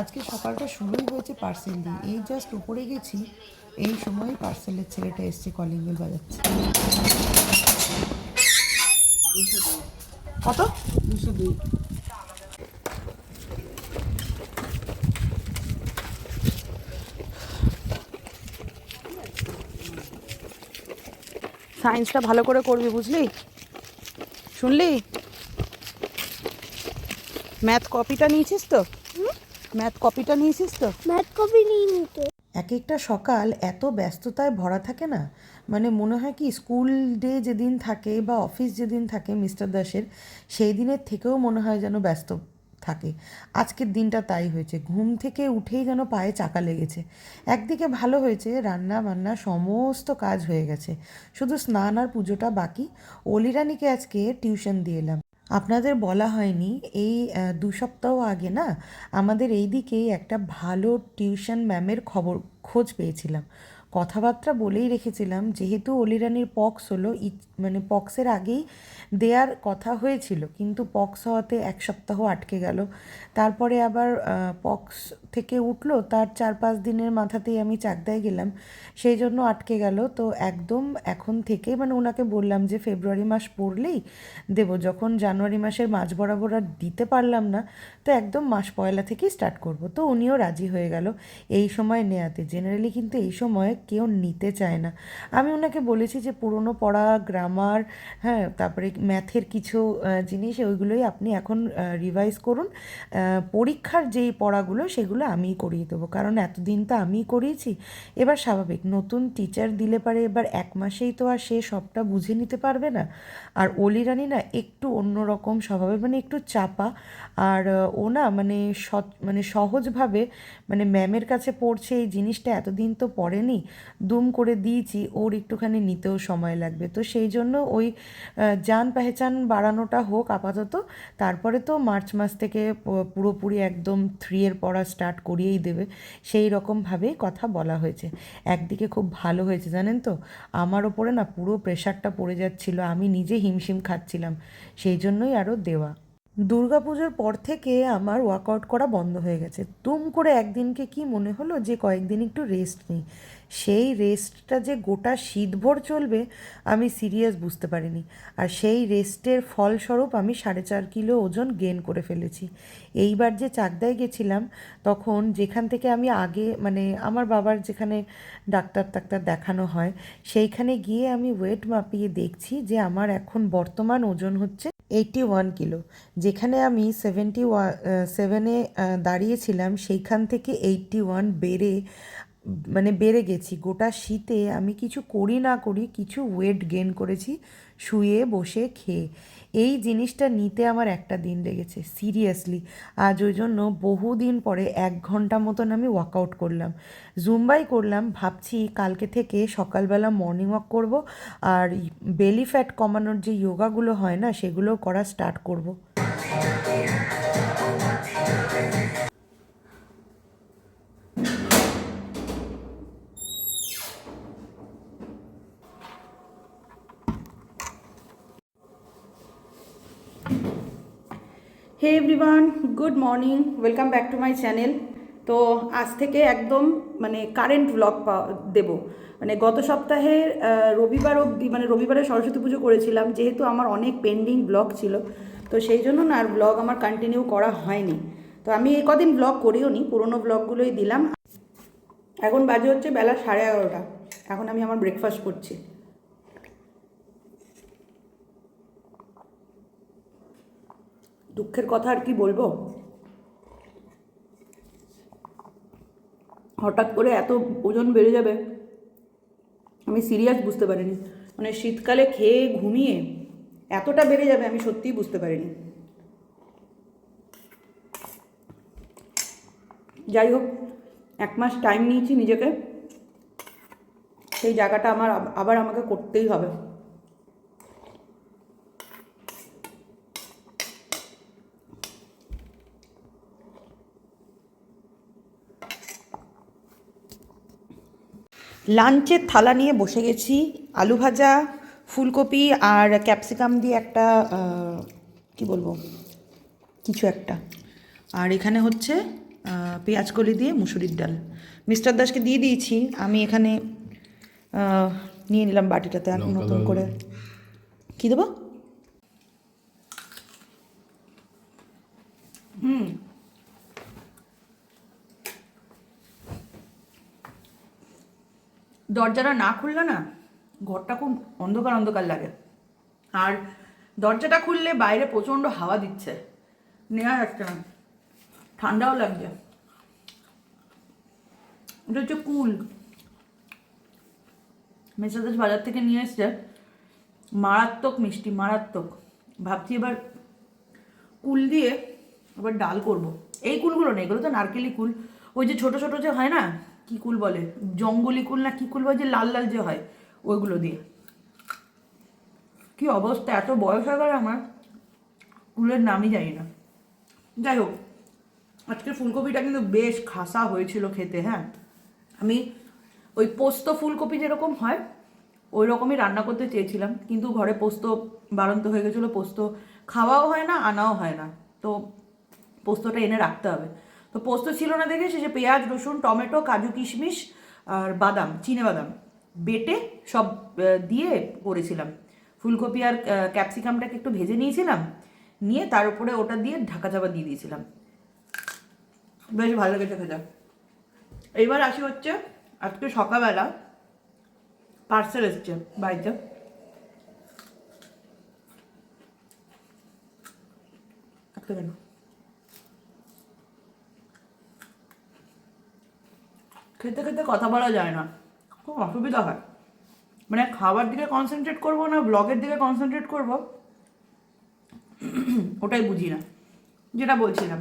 আজকে সকালটা শুরুই হয়েছে পার্সেল দিয়ে। এই জাস্ট উপরে গেছি এই সময় পার্সেলের ছেলেটা এসছে কলিং বেল বাজাচ্ছে। কত? দুশো দুই। সায়েন্সটা ভালো করে করবি বুঝলি? শুনলি? ম্যাথ কপিটা নিয়েছিস তো? ম্যাথ কপিটা নিয়েছিস তো? ম্যাথ কপি নিয়ে নিত এক একটা সকাল এত ব্যস্ততায় ভরা থাকে না? মানে মনে হয় কি স্কুল ডে যেদিন থাকে বা অফিস যেদিন থাকে মিস্টার দাসের সেই দিনের থেকেও মনে হয় যেন ব্যস্ত থাকে। আজকের দিনটা তাই হয়েছে ঘুম থেকে উঠেই যেন পায়ে চাকা লেগেছে। একদিকে ভালো হয়েছে রান্না বান্না সমস্ত কাজ হয়ে গেছে। শুধু স্নান আর পুজোটা বাকি। অলিরানিকে আজকে টিউশন দিয়ে এলাম। আপনাদের বলা হয়নি, এই দু সপ্তাহ আগে না আমাদের এই দিকেই একটা ভালো টিউশন ম্যামের খবর, খোঁজ পেয়েছিলাম। কথাবার্তা বলেই রেখেছিলাম, যেহেতু অলিরানির পক্স হলো মানে পক্সের আগেই দেয়ার কথা হয়েছিল, কিন্তু পক্স হওয়াতে এক সপ্তাহ আটকে গেল। তারপরে আবার পক্স থেকে উঠল, তার চার পাঁচ দিনের মাথাতেই আমি চাকদায় গেলাম, সেই জন্য আটকে গেল। তো একদম এখন থেকে মানে ওনাকে বললাম যে ফেব্রুয়ারি মাস পড়লেই দেব, যখন জানুয়ারি মাসের মাঝ বরাবর আর দিতে পারলাম না, তো একদম মাস পয়লা থেকেই স্টার্ট করব। তো উনিও রাজি হয়ে গেল। এই সময় নেয়াতে জেনারেলি কিন্তু এই সময় কেউ নিতে চায় না। আমি ওনাকে বলেছি যে, পুরনো পড়া গ্রামার হ্যাঁ তারপরে ম্যাথের কিছু জিনিস, ওইগুলোই আপনি এখন রিভাইজ করুন। পরীক্ষার যেই পড়াগুলো, সেগুলো আমিই করিয়ে দেবো। কারণ এতদিন তো আমিই করিয়েছি। এবার স্বাভাবিক, নতুন টিচার দিলে পারে এবার এক মাসেই তো আর সে সবটা বুঝে নিতে পারবে না। আর অলি রানী না, একটু অন্যরকম স্বভাবের মানে একটু চাপা। আর ও না মানে সৎ মানে সহজভাবে মানে ম্যামের কাছে পড়ছে, এই জিনিসটা এতদিন তো পড়েনি। দুম করে দিয়েছি, ওর একটুখানি নিতেও সময় লাগবে। তো সেই জন্য ওই যান পেহচান বাড়ানোটা হোক আপাতত, তারপরে তো মার্চ মাস থেকে পুরোপুরি একদম থ্রি এর পড়া স্টার্ট করিয়েই দেবে। সেই রকমভাবেই কথা বলা হয়েছে। একদিকে খুব ভালো হয়েছে, জানেন তো? আমার ওপরে না পুরো প্রেশারটা পড়ে যাচ্ছিল, আমি নিজে হিমশিম খাচ্ছিলাম। সেই জন্যই আরও দেওয়া। দুর্গাপুজোর পর থেকে আমার ওয়ার্কআউট করা বন্ধ হয়ে গেছে। তুম করে একদিনকে কি মনে হলো যে কয়েকদিন একটু রেস্ট নিই? সেই রেস্টটা যে গোটা শীতভর চলবে, আমি সিরিয়াস বুঝতে পারিনি। আর সেই রেস্টের ফলস্বরূপ আমি সাড়ে চার কিলো ওজন গেন করে ফেলেছি। এইবার যে চাকদায় গেছিলাম, তখন যেখান থেকে আমি আগে মানে আমার বাবার যেখানে ডাক্তার টাক্তার দেখানো হয়, সেইখানে গিয়ে আমি ওয়েট মাপিয়ে দেখছি যে আমার এখন বর্তমান ওজন হচ্ছে এইটটি ওয়ান কিলো। যেখানে আমি সেভেন্টি ওয়া সেভেনে দাঁড়িয়েছিলাম, সেইখান থেকে এইটটি ওয়ান বেড়ে মানে বেড়ে গেছি। গোটা শীতে আমি কিছু করি না করি, কিছু ওয়েট গেন করেছি। শুয়ে বসে খেয়ে। এই জিনিসটা নিতে আমার একটা দিন লেগেছে সিরিয়াসলি আজ ওই জন্য বহুদিন পরে এক ঘণ্টা মতন আমি ওয়ার্কআউট করলাম। জুম্বাই করলাম, ভাবছি কালকে থেকে সকালবেলা মর্নিং ওয়াক করব আর বেলি ফ্যাট কমানোর যে যোগাগুলো হয় না সেগুলো করা স্টার্ট করব। Hey everyone good morning welcome back to my channel তো আজ থেকে একদম মানে কারেন্ট ব্লগ পা, দেব। মানে গত সপ্তাহে রবিবার অবধি মানে রবিবারে সরস্বতী পুজো করেছিলাম, যেহেতু আমার অনেক পেন্ডিং ব্লগ ছিল, তো সেই জন্য না আর ব্লগ আমার কন্টিনিউ করা হয়নি। তো আমি এই কদিন ব্লগ করিও নি, পুরোনো ব্লগগুলোই দিলাম। এখন বাজে হচ্ছে বেলা সাড়ে এগারোটা। এখন আমি আমার ব্রেকফাস্ট করছি। দুঃখের কথা আর কি বলব? হঠাৎ করে এত ওজন বেড়ে যাবে, আমি সিরিয়াস বুঝতে পারিনি। মানে শীতকালে খেয়ে ঘুমিয়ে এতটা বেড়ে যাবে আমি সত্যিই বুঝতে পারিনি। যাই হোক, এক মাস টাইম নিয়েছি নিজেকে। সেই জায়গাটা আমার আবার আমাকে করতেই হবে। লাঞ্চের থালা নিয়ে বসে গেছি আলু ভাজা ফুলকপি আর ক্যাপসিকাম দিয়ে একটা কি বলব কিছু একটা। আর এখানে হচ্ছে পেঁয়াজ কলি দিয়ে মুসুরির ডাল। মিস্টার দাসকে দিয়ে দিয়েছি আমি এখানে নিয়ে নিলাম বাটিটাতে আর নতুন করে। কী দেবো? হুম। দরজাটা না খুললে না ঘরটা খুব অন্ধকার অন্ধকার লাগে। আর দরজাটা খুললে বাইরে প্রচণ্ড হাওয়া দিচ্ছে। নেওয়া যাচ্ছে না, ঠান্ডাও লাগছে। এটা হচ্ছে কুল। মেসাদাস বাজার থেকে নিয়ে এসছে। মারাত্মক মিষ্টি, মারাত্মক। ভাবছি এবার কুল দিয়ে আবার ডাল করব। এই কুলগুলো নেই, এগুলো তো নারকেলি কুল। ওই যে ছোট ছোট যে হয় না কি কুল বলে? জঙ্গলি কুল না কি কুল বলে যে লাল লাল যে হয়, ওইগুলো দিয়ে। কি অবস্থা? এত বয়স হয়ে গেল আমার। কুলের নামই জানি না। যাই হোক, আজকে ফুলকপিটা কিন্তু বেশ খাসা হয়েছিল খেতে হ্যাঁ? আমি ওই পোস্ত ফুলকপি যেরকম হয়, ওই রকমই রান্না করতে চেয়েছিলাম। কিন্তু ঘরে পোস্ত বাড়ন্ত হয়ে গেছিল, পোস্ত খাওয়াও হয় না, আনাও হয় না। তো পোস্তটা এনে রাখতে হবে। তো পোস্ত ছিল না দেখে শেষে পেঁয়াজ, রসুন, টমেটো, কাজু, কিশমিশ আর বাদাম, চিনে বাদাম বেটে সব দিয়ে করেছিলাম। ফুলকপি আর ক্যাপসিকামটাকে একটু ভেজে নিয়েছিলাম, নিয়ে তার উপরে ওটা দিয়ে ঢাকা চাপা দিয়ে দিয়েছিলাম। বেশ ভালো লেগেছে খেতে। এইবার আসি হচ্ছে, আজকে সকালবেলা পার্সেল এসছে বাড়িতে। আজকে কেন? খেতে খেতে কথা বলা যায় না। খুব অসুবিধা হয়। মানে খাবার দিকে কনসেন্ট্রেট করব না ব্লগের দিকে কনসেন্ট্রেট করব? ওটাই বুঝি না। যেটা বলছিলাম।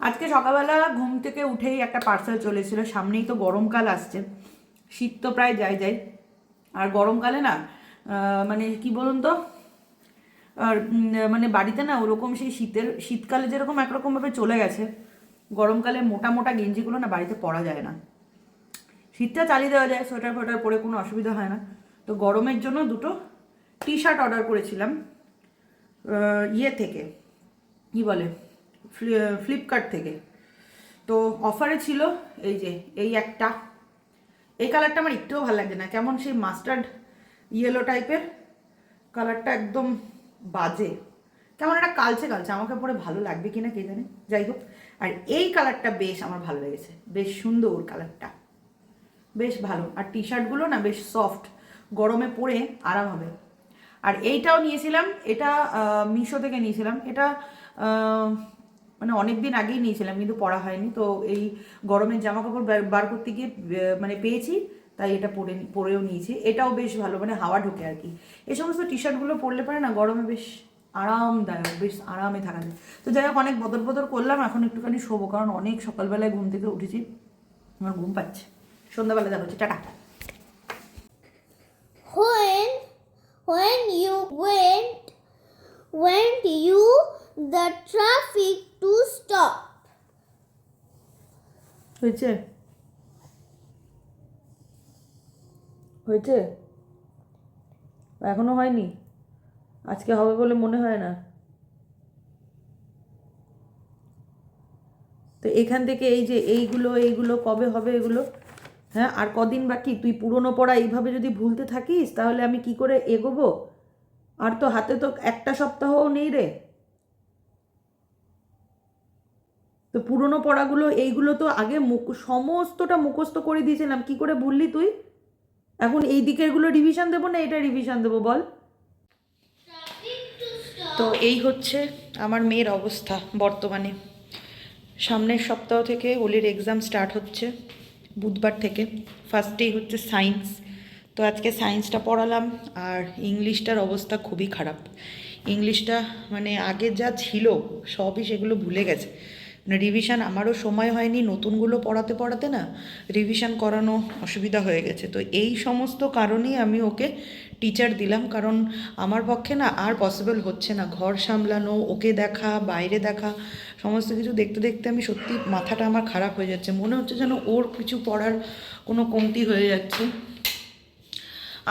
আজকে সকালবেলা ঘুম থেকে উঠেই একটা পার্সেল চলে এসেছিল। সামনেই তো গরমকাল আসছে। শীত তো প্রায় যাই যাই। আর গরমকালে না মানে কি বলুন তো? আর মানে বাড়িতে না ওরকম সেই শীতের, শীতকালে যেরকম একরকমভাবে চলে গেছে, গরমকালে মোটা মোটা গেঞ্জিগুলো না বাড়িতে পরা যায় না। শীতটা চালিয়ে দেওয়া যায়, সোয়েটার ফোয়েটার পরে কোনো অসুবিধা হয় না। তো গরমের জন্য দুটো টি শার্ট অর্ডার করেছিলাম ইয়ে থেকে, কি বলে, ফ্লি- ফ্লিপকার্ট থেকে। তো অফারে ছিল এই যে, এই একটা। এই কালারটা আমার একটুও ভালো লাগছে না, কেমন সেই মাস্টার্ড ইয়েলো টাইপের কালারটা একদম বাজে। কেমন একটা কালচে কালচে, আমাকে পরে ভালো লাগবে কিনা কে জানে। যাই হোক, আর এই কালারটা বেশ আমার ভালো লেগেছে, বেশ সুন্দর কালারটা। বেশ ভালো। আর টি শার্টগুলো না বেশ সফট গরমে পরে আরাম হবে। আর এইটাও নিয়েছিলাম, এটা মিশো থেকে নিয়েছিলাম। এটা মানে অনেক দিন আগেই নিয়েছিলাম, কিন্তু পরা হয়নি। তো এই গরমের জামা কাপড় বার- করতে গিয়ে মানে পেয়েছি, তাই এটা পরে পরেও নিয়েছি। এটাও বেশ ভালো মানে হাওয়া ঢোকে আর কি। এই সমস্ত টি শার্টগুলো পরলে পারে না গরমে বেশ আরামদায়ক, বেশ আরামে থাকা যায়। তো যাই হোক, অনেক বদল বদল করলাম, এখন একটুখানি শোবো, কারণ অনেক সকালবেলায় ঘুম থেকে উঠেছি, আমার ঘুম পাচ্ছে। সন্ধ্যাবেলা দেখা হচ্ছে tata. When when you went went you the traffic to stop. হয়েছে? হয়েছে? এখনও হয়নি? আজকে হবে বলে মনে হয় না। তো এখান থেকে এই যে এইগুলো এইগুলো কবে হবে এগুলো? হ্যাঁ আর কদিন বাকি? তুই পুরনো পড়া এইভাবে যদি ভুলতে থাকিস, তাহলে আমি কি করে এগোবো? আর তো হাতে তো একটা সপ্তাহও নেই রে। তো পুরনো পড়াগুলো, এইগুলো তো আগে মুখ সমস্তটা মুখস্থ করে দিয়েছিলাম। কি করে ভুললি তুই? এখন এই দিকেরগুলো রিভিশন দেবো না এটা রিভিশন দেবো বল? তো এই হচ্ছে আমার মেয়ের অবস্থা বর্তমানে। সামনের সপ্তাহ থেকে ওলির এক্সাম স্টার্ট হচ্ছে। বুধবার থেকে। ফার্স্টেই হচ্ছে সায়েন্স তো আজকে সায়েন্সটা পড়ালাম আর ইংলিশটার অবস্থা খুবই খারাপ। ইংলিশটা মানে আগে যা ছিল, সবই সেগুলো ভুলে গেছে। মানে রিভিশন আমারও সময় হয়নি, নতুনগুলো পড়াতে পড়াতে না রিভিশন করানো অসুবিধা হয়ে গেছে। তো এই সমস্ত কারণেই আমি ওকে টিচার দিলাম। কারণ আমার পক্ষে না আর পসিবল হচ্ছে না। ঘর সামলানো, ওকে দেখা, বাইরে দেখা। সমস্ত কিছু দেখতে দেখতে আমি সত্যি মাথাটা আমার খারাপ হয়ে যাচ্ছে। মনে হচ্ছে যেন ওর কিছু পড়ার কোনো কমতি হয়ে যাচ্ছে।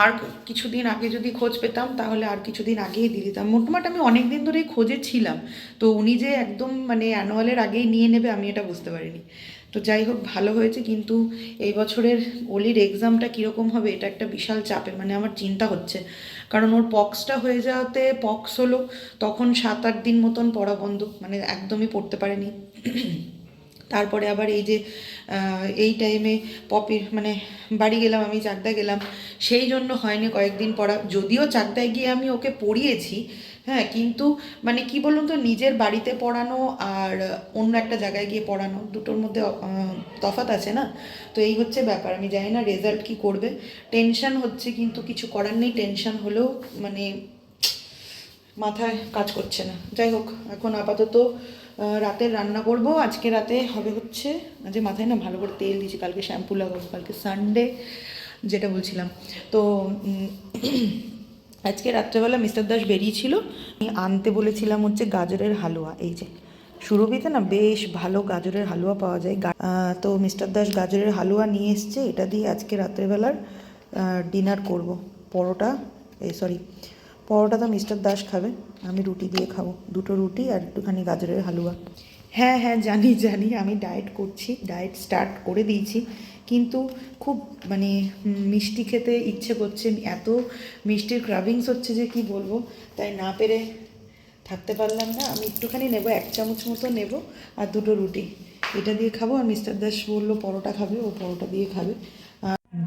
আর কিছুদিন আগে যদি খোঁজ পেতাম, তাহলে আর কিছুদিন আগেই দিয়ে দিতাম। মোটামুটি আমি অনেক দিন ধরেই খোঁজে ছিলাম। তো উনি যে একদম মানে অ্যানুয়ালের আগেই নিয়ে নেবে, আমি এটা বুঝতে পারিনি। তো যাই হোক, ভালো হয়েছে, কিন্তু এই বছরের ওলির এক্সামটা কীরকম হবে, এটা একটা বিশাল চাপে মানে আমার চিন্তা হচ্ছে। কারণ ওর পক্সটা হয়ে যাওয়াতে পক্স হলো, তখন সাত আট দিন মতন পড়া বন্ধ মানে একদমই পড়তে পারেনি। তারপরে আবার এই যে এই টাইমে পপির মানে বাড়ি গেলাম, আমি চাকদা গেলাম। সেই জন্য হয়নি কয়েকদিন পড়া যদিও চাকদায় গিয়ে আমি ওকে পড়িয়েছি হ্যাঁ কিন্তু মানে কি বলুন তো, নিজের বাড়িতে পড়ানো আর অন্য একটা জায়গায় গিয়ে পড়ানো, দুটোর মধ্যে তফাৎ আছে না? তো এই হচ্ছে ব্যাপার, আমি জানি না রেজাল্ট কি করবে। টেনশন হচ্ছে, কিন্তু কিছু করার নেই টেনশন হলেও মানে মাথায় কাজ করছে না। যাই হোক, এখন আপাতত রাতের রান্না করব। আজকে রাতে হবে হচ্ছে যে মাথায় না ভালো করে তেল দিয়েছি, কালকে শ্যাম্পু লাগাবো, কালকে সানডে যেটা বলছিলাম। তো আজকে রাত্রেবেলা মিস্টার দাস বেরিয়েছিল, আমি আনতে বলেছিলাম হচ্ছে গাজরের হালুয়া, এই যে। সুরভিতে না বেশ ভালো গাজরের হালুয়া পাওয়া যায়। তো মিস্টার দাস গাজরের হালুয়া নিয়ে এসছে, এটা দিয়ে আজকে রাত্রেবেলার ডিনার করব। পরোটা এই সরি পরোটা তো মিস্টার দাস খাবে, আমি রুটি দিয়ে খাব। দুটো রুটি আর একটুখানি গাজরের হালুয়া। হ্যাঁ হ্যাঁ জানি জানি, আমি ডায়েট করছি, ডায়েট স্টার্ট করে দিয়েছি। কিন্তু খুব মানে মিষ্টি খেতে ইচ্ছে করছে, এত মিষ্টির ক্রাভিংস হচ্ছে যে কি বলব? তাই না পেরে থাকতে পারলাম না। আমি একটুখানি নেব, এক চামচ মতো নেব আর দুটো রুটি। এটা দিয়ে খাব আর মিস্টার দাস বলল পরোটা খাবে, ও পরোটা দিয়ে খাবে।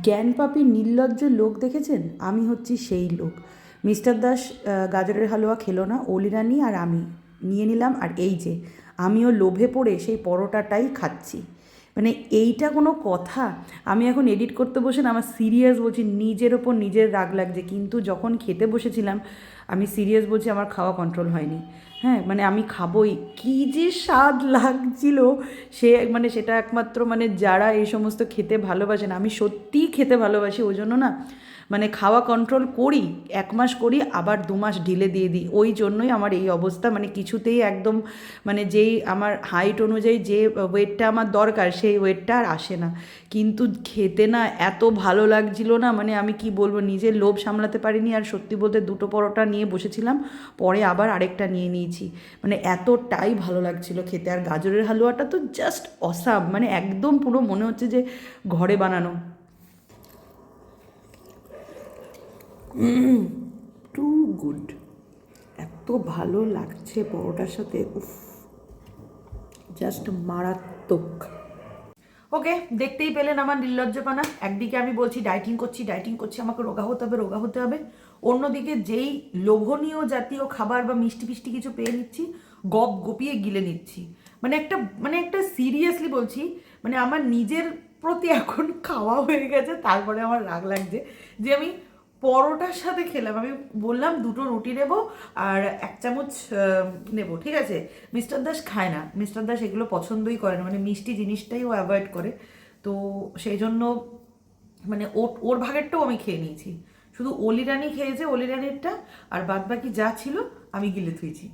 জ্ঞানপাপী নির্লজ্জ লোক দেখেছেন? আমি হচ্ছি সেই লোক। মিস্টার দাস গাজরের হালুয়া খেলো না অলিরানি আর আমি। নিয়ে নিলাম, আর এই যে, আমিও লোভে পড়ে সেই পরোটাটাই খাচ্ছি। মানে এইটা কোনো কথা? আমি এখন এডিট করতে বসে না, আমার সিরিয়াস বলছি, নিজের ওপর নিজের রাগ লাগছে। কিন্তু যখন খেতে বসেছিলাম, আমি সিরিয়াস বলছি, আমার খাওয়া কন্ট্রোল হয়নি। হ্যাঁ মানে আমি খাবোই। কী যে স্বাদ লাগছিল। সে মানে সেটা একমাত্র মানে যারা এই সমস্ত খেতে ভালোবাসেন আমি সত্যিই খেতে ভালোবাসি, ওই জন্য না মানে খাওয়া কন্ট্রোল করি, এক মাস করি, আবার দু মাস ঢিলে দিয়ে দিই। ওই জন্যই আমার এই অবস্থা মানে কিছুতেই একদম মানে যেই আমার হাইট অনুযায়ী যে ওয়েটটা আমার দরকার, সেই ওয়েটটা আর আসে না। কিন্তু খেতে না এত ভালো লাগছিল না মানে আমি কি বলব, নিজের লোভ সামলাতে পারিনি। আর সত্যি বলতে দুটো পরোটা নিয়ে বসেছিলাম, পরে আবার আরেকটা নিয়ে নিয়েছি। মানে এতটাই ভালো লাগছিল খেতে। আর গাজরের হালুয়াটা তো জাস্ট অসাম মানে একদম পুরো মনে হচ্ছে যে ঘরে বানানো। টু গুড এত ভালো লাগছে পরোটার সাথে, উফ। জাস্ট মারাত্মক। ওকে দেখতেই পেলেন আমার নির্লজ্জপানা। একদিকে আমি বলছি ডাইটিং করছি ডাইটিং করছি, আমাকে রোগা হতে হবে, রোগা হতে হবে। অন্যদিকে যেই লোভনীয় জাতীয় খাবার বা মিষ্টি ফিষ্টি কিছু পেয়ে নিচ্ছি, গপ গপিয়ে গিলে নিচ্ছি। মানে একটা মানে একটা সিরিয়াসলি বলছি মানে আমার নিজের প্রতি এখন খাওয়া হয়ে গেছে, তারপরে আমার রাগ লাগছে যে আমি পরোটার সাথে খেলাম। আমি বললাম দুটো রুটি নেব আর এক চামচ নেব, ঠিক আছে? মিস্টার দাস খায় না। মিস্টার দাস এগুলো পছন্দই করে না। মানে মিষ্টি জিনিসটাই ও অ্যাভয়েড করে। তো সেই জন্য মানে ওর ওর ভাগেরটাও আমি খেয়ে নিয়েছি। শুধু অলিরানি খেয়েছে, অলিরানিরটা, আর বাদ বাকি যা ছিল আমি গিলে থুয়েছি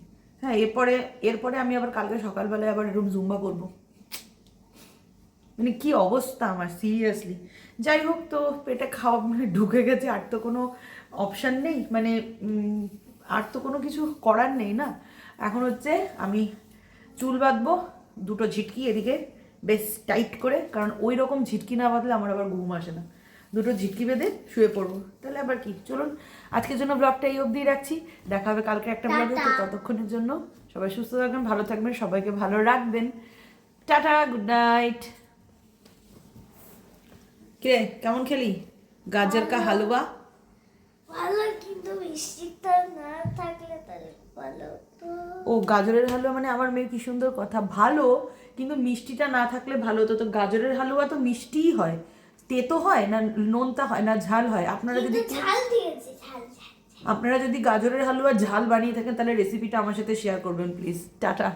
হ্যাঁ এরপরে এরপরে আমি আবার কালকে সকালবেলায় আবার এরকম জুম্বা করব। মানে কি অবস্থা আমার সিরিয়াসলি যাই হোক তো পেটে খাওয়া মানে ঢুকে গেছে আর তো কোনো অপশান নেই মানে আর তো কোনো কিছু করার নেই না। এখন হচ্ছে আমি চুল বাঁধবো দুটো ঝিটকি এদিকে বেশ টাইট করে কারণ ওই রকম ঝিটকি না বাঁধলে আমার আবার ঘুম আসে না। দুটো ঝিটকি বেঁধে শুয়ে পড়ব। তাহলে আবার কি? চলুন আজকের জন্য ব্লগটা এই অবধি রাখছি। দেখা হবে কালকে একটা ব্লগে তো ততক্ষণের জন্য সবাই সুস্থ থাকবেন ভালো থাকবেন সবাইকে ভালো রাখবেন। টাটা গুড নাইট কে কেমন খেলি? গাজর কা হালুয়া? ভালো কিন্তু মিষ্টিটা না থাকলে তাহলে ভালো ও গাজরের হালুয়া মানে আমার মেয়ে কি সুন্দর কথা। ভালো কিন্তু মিষ্টিটা না থাকলে ভালো হতো তো গাজরের হালুয়া তো মিষ্টিই হয়। তেতো হয় না নোনতা হয় না ঝাল হয়? আপনারা যদি ঝাল দিয়েছে ঝাল আপনারা যদি গাজরের হালুয়া ঝাল বানিয়ে থাকেন তাহলে রেসিপিটা আমার সাথে শেয়ার করবেন প্লিজ টাটা।